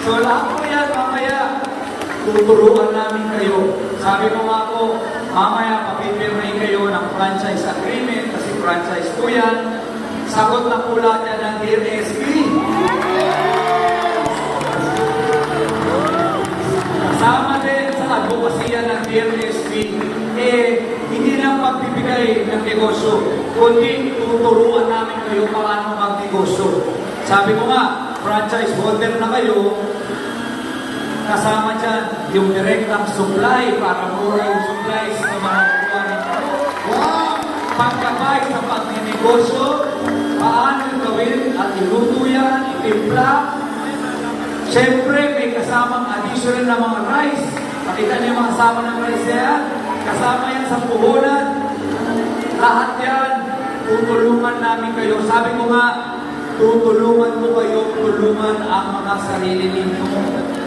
So lahat po yan, mamaya, tuturuan namin kayo. Sabi ko nga po, mamaya papipirmahin kayo ng franchise agreement kasi franchise po yan. Sagot na po lahat yan ng DNSP. Kasama din sa advokasya ng DNSP, eh, hindi lang pagbibigay ng negosyo, kundi tuturuan namin kayo paano magnegosyo. Sabi ko nga, franchise holder na kayo, kasama dyan yung direktang supply para mura yung supply sa mga kuha ninyo. Wow! Pagkabay sa pagnenegosyo, paano gawin at iluto yan, itimpla. Siyempre, may kasamang additional na mga rice. Nakita niyo mga kasama ng rice na yan? Kasama yan sa puhunan. Lahat yan, tutulungan namin kayo. Sabi ko nga, tutulungan mo kayo, tulungan ang mga sarili ninyo.